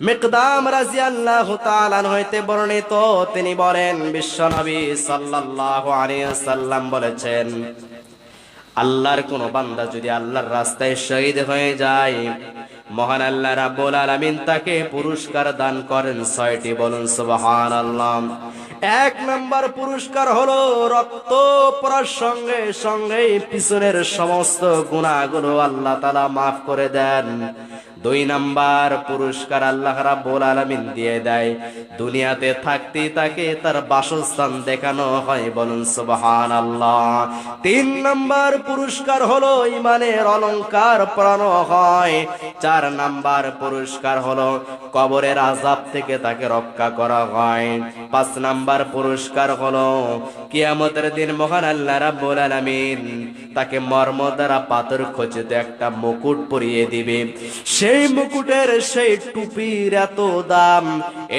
মিকদাম রাজিয়াল্লাহু তাআলা হইতে বর্ণিত, তিনি বলেন বিশ্বনবী সাল্লাল্লাহু আলাইহি সাল্লাম বলেছেন, আল্লাহর কোন বান্দা যদি আল্লাহর রাস্তায় শহীদ হয়ে যায়, মহান আল্লাহ রাব্বুল আলামিন তাকে পুরস্কার দান করেন ছয়টি। বলুন, সুবহানাল্লাহ। এক নম্বর পুরস্কার হলো রক্ত পড়ার সঙ্গে সঙ্গে পিছনের সমস্ত গুণাগুলো আল্লাহ তাআলা মাফ করে দেন। দুই নাম্বার পুরস্কার আল্লাহ রাব্বুল আলামিন দিয়ে দেয়। দুনিয়াতে থাকতে তাকে তার বাসস্থান দেখানো হয় বলুন সুবহানাল্লাহ। তিন নাম্বার পুরস্কার হলো ইমানের অলংকার পরানো হয়। চার নাম্বার পুরস্কার হলো কবরের আজাব থেকে তাকে রক্ষা করা হয়। পাঁচ নাম্বার পুরস্কার হলো কিয়ামতের দিন মহান আল্লাহ রাব্বুল আলামিন তাকে মর্ম দ্বারা পাথর খচিতে একটা মুকুট পরিয়ে দিবে। সেই মুকুটের সেই টুপির এত দাম।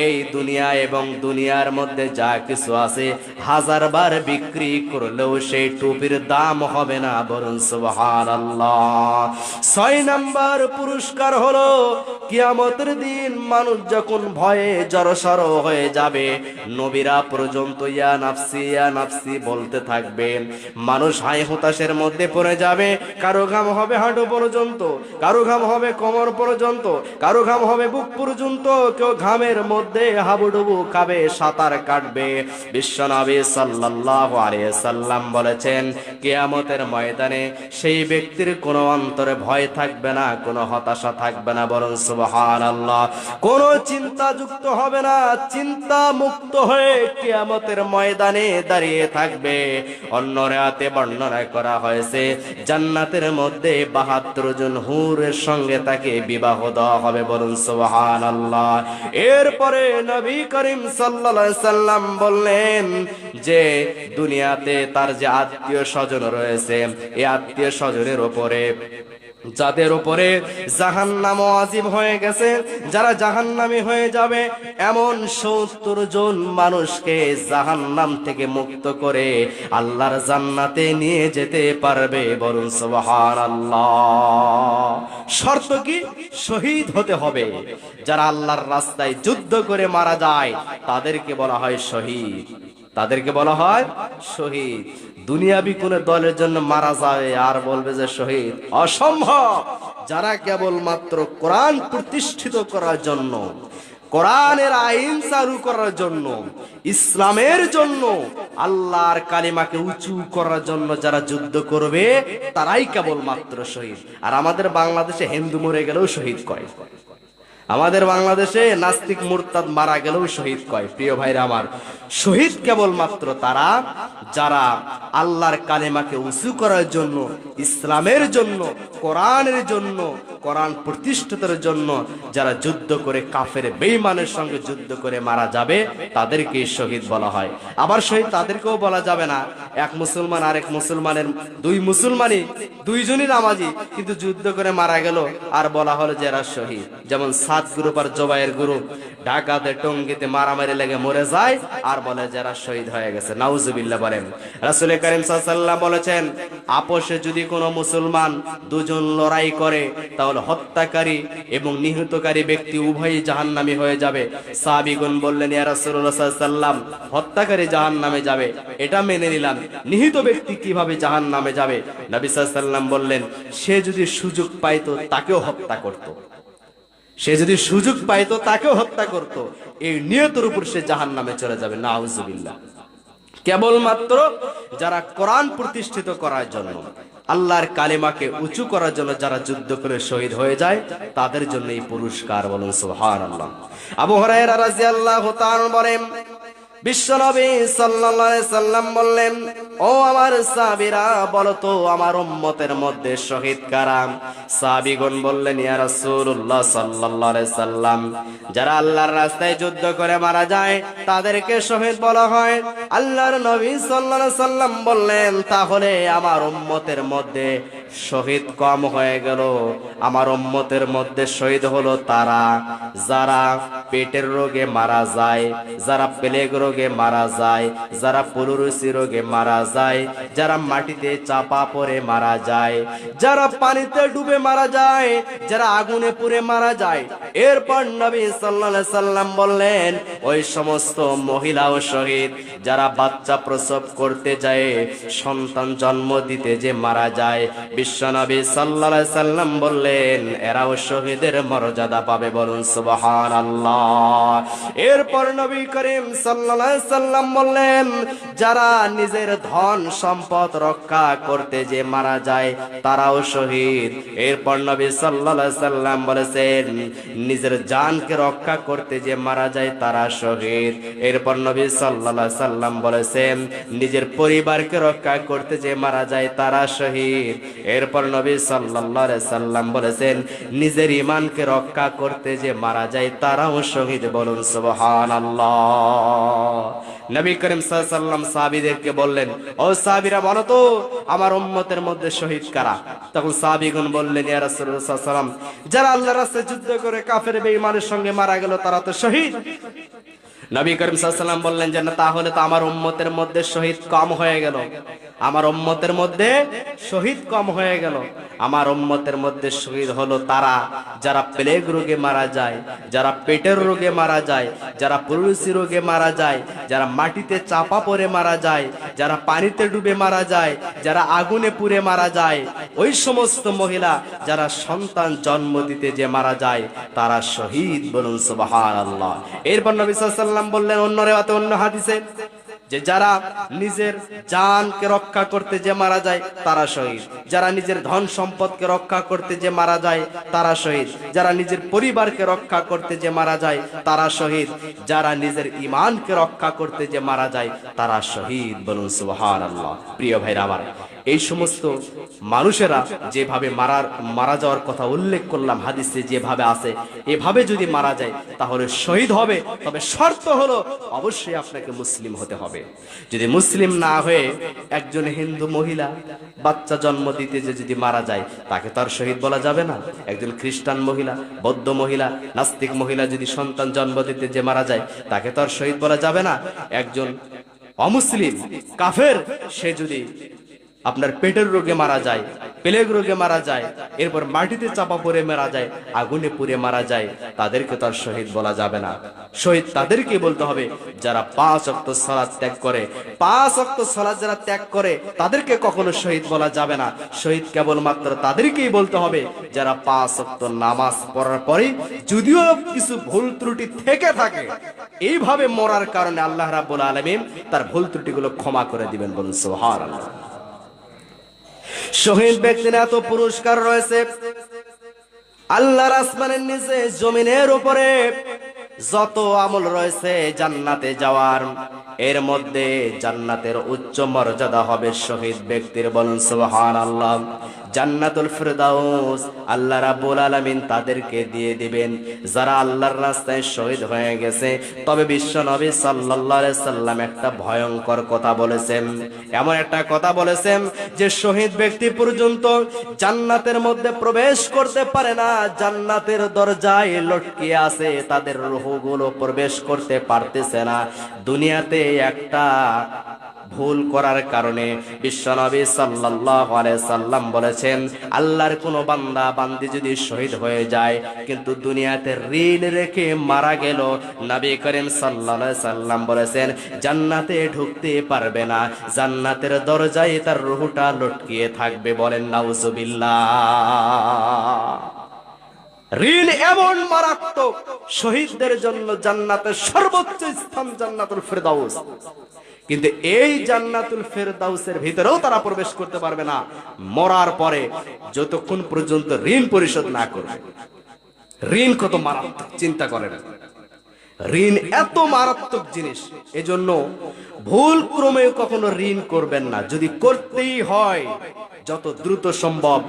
এই দুনিয়া এবং দুনিয়ার মধ্যে যা কিছু আছে হাজার বার বিক্রি করলেও সেই টুপির দাম হবে না বরং সুবহানাল্লাহ। ছয় নাম্বার পুরস্কার হলো কিয়ামতের দিন মানুষ যখন ভয়ে জড়সড় হয়ে যাবে, নবীরা পর্যন্ত ইয়া নাফসি, ইয়া নাফসি বলতে থাকবে। মানুষ হাই হতাশের মধ্যে পড়ে যাবে। কারও ঘাম হবে হাঁটু পর্যন্ত, কারও ঘাম হবে কোমর পর্যন্ত, কারও ঘাম হবে বুক পর্যন্ত। কেউ ঘামের মধ্যে হাবুডুবু খাবে, সাঁতার কাটবে। বিশ্বনবী আলাইহি সাল্লাম বলেছেন, কিয়ামতের ময়দানে সেই ব্যক্তির কোনো অন্তরে ভয় থাকবে না, কোনো হতাশা থাকবে না, বরং সুবহানাল্লাহ। কোনো চিন্তা যুক্ত হবে না চিন্তা মুক্ত হয়ে কিয়ামতের ময়দানে দাঁড়িয়ে থাকবে। অন্য রাতে বর্ণনা করা হয়েছে, জান্নাতের মধ্যে বাহাত্তর জন হুরের সঙ্গে তাকে বিবাহ দেওয়া হবে বলুন সুবহানাল্লাহ। এরপরে নবী করিম সাল্লাম বললেন যে, দুনিয়াতে তার যে আত্মীয় স্বজন রয়েছে, এই আত্মীয় স্বজনের উপরে যাদের উপরে জাহান নাম আজিব হয়ে গেছে, যারা জাহান নামে হয়ে যাবে, এমন সত্তর জন মানুষকে জাহান নাম থেকে মুক্ত করে আল্লাহর জান্নাতে নিয়ে যেতে পারবে বরুণ সুবহান আল্লাহ শর্ত কি? শহীদ হতে হবে। যারা আল্লাহর রাস্তায় যুদ্ধ করে মারা যায়, তাদেরকে বলা হয় শহীদ। তাদেরকে বলা হয় শহীদ। দুনিয়াবি কোন দলের জন্য মারা যাবে আর বলবে যে শহীদ। অসম্ভব। যারা কেবল মাত্র কোরআন প্রতিষ্ঠিত করার জন্য, কোরআনের আইন চালু করার জন্য, ইসলামের জন্য, আল্লাহর কালিমাকে উঁচু করার জন্য যারা যুদ্ধ করবে, তারাই কেবল মাত্র শহীদ। আর আমাদের বাংলাদেশে হিন্দু মরে গেলেও শহীদ কয়? আমাদের বাংলাদেশে নাস্তিক মুরতাদ মারা গেলেও শহীদ কয়। প্রিয় ভাইরা আমার, শহীদ কেবল মাত্র তারা যারা আল্লাহর কালেমাকে উঁচু করার জন্য, ইসলামের জন্য, কোরআনের জন্য, কোরআন প্রতিষ্ঠিতের জন্য যারা যুদ্ধ করে কাফের বেইমানের সঙ্গে যুদ্ধ করে মারা যাবে, তাদেরকে শহীদ বলা হয়। আবার শহীদ তাদেরকেও বলা যাবে না। এক মুসলমান আরেক মুসলমানের, দুই মুসলমানই, দুইজনই নামাজি, কিন্তু যুদ্ধ করে মারা গেল, আর বলা হলো যে এরা শহীদ। যেমন সাত গ্রুপ আর জবাইয়ের গ্রুপ ঢাকাতে টঙ্গিতে মারামারি লেগে মরে যায় আর বলে যারা শহীদ হয়ে গেছে। নাউজুবিল্লাহ বলেন। রাসুল করিম সাল্লাম বলেছেন আপোষে যদি কোনো মুসলমান দুজন লড়াই করে, তাহলে হত্যাকারী এবং নিহতকারী ব্যক্তি উভয়ই জাহান্নামী হয়ে যাবে। সাহাবিগুন বললেন, ইয়া রাসূলুল্লাহ সাল্লাম হত্যাকারী জাহান্নামে যাবে। এটা মেনে নিলাম। নিহিত ব্যক্তি কীভাবে জাহান্নামে যাবে? নবী সাল্লাম বললেন, সে যদি সুযোগ পাইতো, তাকেও হত্যা করতো। সে যদি সুযোগ পাইতো, তাকেও হত্যা করত। এই নিয়তের উপর সে জাহান নামে চলে যাবে, নাউজুবিল্লাহ। কেবলমাত্র যারা কোরআন প্রতিষ্ঠিত করার জন্য, আল্লাহর কালিমাকে উঁচু করার জন্য যারা যুদ্ধ করে শহীদ হয়ে যায়, তাদের জন্য এই পুরস্কার বলুন সুবহানাল্লাহ। আবু হুরায়রা রাদিয়াল্লাহু তাআলা বলেন, বিশ্বনবী সাল্লাল্লাহু আলাইহি সাল্লাম বললেন ও আমার সাবিরা বলতো আমার উম্মতের মধ্যে শহীদ কারাম সাহাবীগণ বললেন, ইয়া রাসূলুল্লাহ সাল্লাল্লাহু আলাইহি সাল্লাম, যারা আল্লাহর রাস্তায় যুদ্ধ করে মারা যায়, তাদেরকে শহীদ বলা হয়। আল্লাহর নবী সাল্লাল্লাহু আলাইহি সাল্লাম বললেন, তাহলে আমার উম্মতের মধ্যে শহীদ কম হয়ে গেল। আমার উম্মতের মধ্যে শহীদ হলো তারা। যারা পেটের রোগে মারা যায়, যারা প্লেগ রোগে মারা যায়, যারা পুলুরুসি রোগে মারা যায়, যারা মাটিতে চাপা পরে মারা যায়, যারা পানিতে ডুবে মারা যায়, যারা আগুনে পুড়ে মারা যায় এরপর নবী সাল্লাল্লাহু সাল্লাম বললেন, ওই সমস্ত মহিলা ও শহীদ, যারা বাচ্চা প্রসব করতে যায়, সন্তান জন্ম দিতে যে মারা যায়। বিশ্বনবী সাল্লাল্লাহু সাল্লাম বললেন, এরাও শহীদের মর্যাদা পাবে বলুন সুবহানাল্লাহ। এরপর নবী করিম সাল্লাল্লাহু সাল্লাম বললেন, যারা নিজের ধন সম্পদ রক্ষা করতে যে মারা যায়, তারাও শহীদ। এরপর নবী সাল্লাল্লাহু সাল্লাম বলেছেন নিজের জানকে রক্ষা করতে যে মারা যায় তারা শহীদ। এরপর নবী আলাইহি সাল্লাম বলেছেন, নিজের পরিবারকে রক্ষা করতে যে মারা যায় তারা শহীদ। এরপর নবী আলাইহি সাল্লাম বলেছেন, নিজের ইমানকে রক্ষা করতে যে মারা যায় তারাও শহীদ বলুন সুবহানাল্লাহ। নবী করিম সাল্লাম সাহাবীদেরকে বললেন, ও সাহাবীরা, বলো তো, আমার উম্মতের মধ্যে শহীদ কারা? তখন সাহাবীগণ বললেন, ইয়া আলাইহি ওয়াসাল্লাম যারা আল্লাহর রাস্তায় যুদ্ধ করে কাফের বেঈমানের সঙ্গে মারা গেল, তারা তো শহীদ। নবী করিম সাল্লাম বললেন যে, না, তাহলে তো আমার উম্মতের মধ্যে শহীদ কম হয়ে গেল। আমার উম্মতের মধ্যে শহীদ কম হয়ে গেল। আমার উম্মতের মধ্যে শহীদ হলো তারা যারা প্লেগ রোগে মারা যায়, যারা পেটের রোগে মারা যায়, যারা পুরুষি রোগে মারা যায়, যারা মাটিতে চাপা পড়ে মারা যায়, যারা পানিতে ডুবে মারা যায়, যারা আগুনে পুড়ে মারা যায়, ওই সমস্ত মহিলা যারা সন্তান জন্ম দিতে যে মারা যায়, তারা শহীদ বলুন সুবহানাল্লাহ। এরপর নবী ওয়াসাল্লাম বললেন, অন্য রেওয়াতে অন্য হাদিসে যে যারা নিজের জানকে রক্ষা করতে যে মারা যায়, তারা শহীদ। যারা নিজের ধন সম্পদকে রক্ষা করতে যে মারা যায়, তারা শহীদ। যারা নিজের পরিবারকে রক্ষা করতে যে মারা যায়, তারা শহীদ। যারা নিজের ইমানকে রক্ষা করতে যে মারা যায়, তারা শহীদ বলুন সুবহানাল্লাহ। প্রিয় ভাইরা আমার এই সমস্ত মানুষেরা যেভাবে মারার, মারা যাওয়ার কথা উল্লেখ করলাম হাদিসে, যেভাবে আছে, এভাবে যদি মারা যায়, তাহলে শহীদ হবে। তবে শর্ত হলো, অবশ্যই আপনাকে মুসলিম হতে হবে। যদি মুসলিম না হয়ে একজন হিন্দু মহিলা বাচ্চা জন্ম দিতে যে যদি মারা যায়, তাকে তো আর শহীদ বলা যাবে না। একজন খ্রিস্টান মহিলা, বৌদ্ধ মহিলা, নাস্তিক মহিলা যদি সন্তান জন্ম দিতে যে মারা যায়, তাকে তো আর শহীদ বলা যাবে না। একজন অমুসলিম, কাফের, সে যদি আপনার পেটের রোগে মারা যায়, প্লেগ রোগে মারা যায়, এরপর মাটিতে চাপা পড়ে মারা যায়, আগুনে পুড়ে মারা যায়, তাদেরকে তার শহীদ বলা যাবে না। শহীদ তাদেরকে বলতে হবে, যারা পাঁচ অক্ত সালাদ ত্যাগ করে, পাঁচ অক্ত সালাদ যারা ত্যাগ করে, তাদেরকে কখনো শহীদ বলা যাবে না। শহীদ কেবলমাত্র তাদেরকেই বলতে হবে, যারা পাঁচ অক্ত নামাজ পড়ার পরে যদিও কিছু ভুল ত্রুটি থেকে থাকে, এইভাবে মরার কারণে আল্লাহ রাব্বুল আলামিন তার ভুল ত্রুটিগুলো ক্ষমা করে দিবেন বলুন, সুবহানাল্লাহ। শহীদ ব্যক্তির এত পুরস্কার রয়েছে। আল্লাহর আসমানের নিচে, জমিনের উপরে যত আমল রয়েছে জান্নাতে যাওয়ার। এর মধ্যে জান্নাতের উচ্চ মর্যাদা হবে শহীদ ব্যক্তির বলুন সুবহান আল্লাহ জান্নাতুল ফিরদাউস, আল্লাহ রাব্বুল আলামিন তাদেরকে দিয়ে দিবেন। যারা আল্লাহর রাস্তায় শহীদ হয়ে গেছে, তবে বিশ্ব নবী সাল্লাল্লাহু আলাইহি সাল্লাম একটা ভয়ঙ্কর কথা বলেছেন। এমন একটা কথা বলেছেন যে শহীদ ব্যক্তি পর্যন্ত জান্নাতের মধ্যে প্রবেশ করতে পারে না, জান্নাতের দরজায় লটকে আছে, তাদের রূহগুলো প্রবেশ করতে পারতেছে না। দুনিয়াতে একটা ভুল করার কারণে বিশ্বনবী সাল্লাল্লাহু সাল্লাম বলেছেন, আল্লাহর কোন বান্দা বান্দি যদি শহীদ হয়ে যায়, কিন্তু দুনিয়াতে ঋণ রেখে মারা গেল, নবী করিম সাল্লাম বলেছেন, জান্নাতে ঢুকতে পারবে না, জান্নাতের দরজায় তার রুহটা লটকিয়ে থাকবে বলেন, নাউজুবিল্লাহ। ঋণ এমন মারাত্মক, শহীদদের জন্য জান্নাতের সর্বোচ্চ স্থান জান্নাতুল ফেরদাউস। কিন্তু এই জান্নাতুল ফেরদাউসের ভিতরেও তারা প্রবেশ করতে পারবে না। মরার পরে যতক্ষণ পর্যন্ত ঋণ পরিশোধ না করবে, ঋণ কত মারাত্মক, চিন্তা করেন। ঋণ এত মারাত্মক জিনিস। এজন্য ভুল ক্রমে কখনো ঋণ করবেন না। যদি করতেই হয়, যত দ্রুত সম্ভব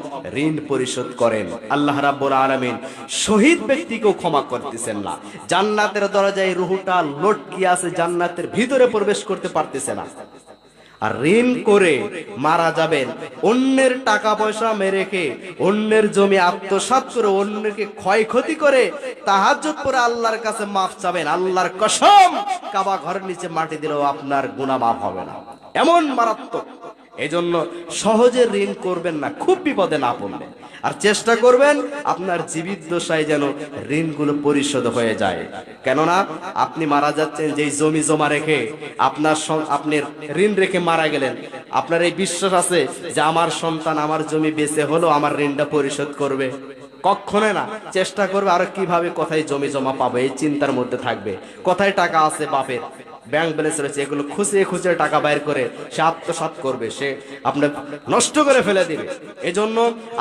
ঋণ পরিশোধ করেন। আল্লাহ রাব্বুল আলামিন শহীদ ব্যক্তিকেও ক্ষমা করতেছেন না। জান্নাতের দরজায় রুহুটা লটকি আছে, জান্নাতের ভিতরে প্রবেশ করতে পারতেছে না। আর ঋণ করে মারা যাবেন। অন্যের টাকা পয়সা মেরে রেখে অন্যের জমি আত্মসাত করে, অন্যকে ক্ষয়ক্ষতি করে তাহাজ্জুদ পরে আল্লাহর কাছে মাফ চাবেন। আল্লাহর কসম, কাবা ঘরের নিচে মাটি দিলেও আপনার গুণা মাফ হবে না। এমন মারাত্মক এই জন্য সহজে ঋণ করবেন না, খুব বিপদে না পড়লে আর চেষ্টা করবেন আপনার জীবিত দশায় যেন ঋণগুলো পরিশোধ হয়ে যায়। কেননা আপনি মারা যাচ্ছেন, যেই জমি জমা রেখে আপনার আপনি ঋণ রেখে মারা গেলেন, আপনার এই বিশ্বাস আছে যে আমার সন্তান আমার জমি বেঁচে হলো আমার ঋণটা পরিশোধ করবে? কখনো না, চেষ্টা করবে আর কীভাবে কোথায় জমি জমা পাবে, এই চিন্তার মধ্যে থাকবে। কোথায় টাকা আছে বাপের? ব্যাংক ব্যালেন্স রয়েছে, এগুলো খুঁজে খুঁজে টাকা বাইর করে সে আত্মসাত করবে সে। আপনার নষ্ট করে ফেলে দিবে। এজন্য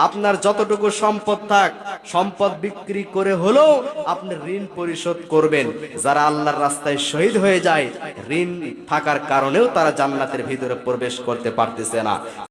আপনার যতটুকু সম্পদ থাক, সম্পদ বিক্রি করে হলেও আপনি ঋণ পরিশোধ করবেন। যারা আল্লাহর রাস্তায় শহীদ হয়ে যায়, ঋণ থাকার কারণেও তারা জান্নাতের ভিতরে প্রবেশ করতে পারতেছে না।